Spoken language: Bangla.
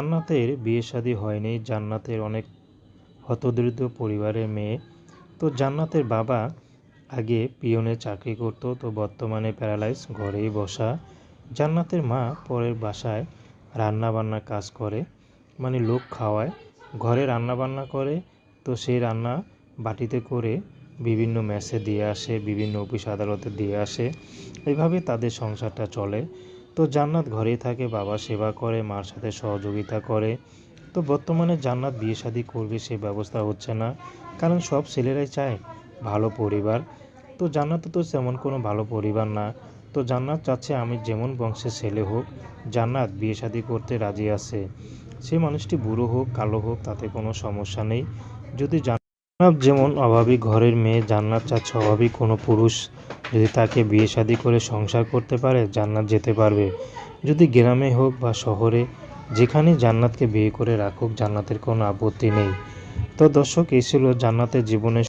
জান্নাতের বিয়ে শাদী হয়নি, জান্নাতের অনেক হতদরিদ্র পরিবারের মেয়ে। তো জান্নাতের বাবা আগে পিয়নে চাকরি করতো, তো বর্তমানে প্যারালাইজ ঘরেই বসা। জান্নাতের মা পরের বাসায় রান্না বান্নার কাজ করে মানে লোক খাওয়ায়। ঘরে রান্না বান্না করে, তো সেই রান্না বাটিতে করে বিভিন্ন মেসে দিয়ে আসে, বিভিন্ন অফিস আদালতে দিয়ে আসে। এইভাবে তাদের সংসারটা চলে। তো জান্নাত ঘরেই থাকে, বাবা সেবা করে, মার সাথে সহযোগিতা করে। তো বর্তমানে জান্নাত বিয়ে শাদী করবে সে ব্যবস্থা হচ্ছে না, কারণ সব ছেলেরাই চায় ভালো পরিবার। তো জান্নাত তো তেমন কোনো ভালো পরিবার না। তো জান্নাত চাচ্ছে আমি যেমন বংশের ছেলে হোক, জান্নাত বিয়ে শাদী করতে রাজি আছে। সে মানুষটি বুড়ো হোক, কালো হোক, তাতে কোনো সমস্যা নেই। যদি যেমন অভাবী ঘরের মেয়ে, জান্নাত চাচ্ছে অভাবী কোনো পুরুষ যদি তাকে বিয়ে শাদী করে সংসার করতে পারে, জান্নাত যেতে পারবে। যদি গ্রামে হোক বা শহরে, যেখানে জান্নাতকে বিয়ে করে রাখুক, জান্নাতের কোনো আপত্তি নেই। তো দর্শক, এই ছিল জান্নাতের জীবনের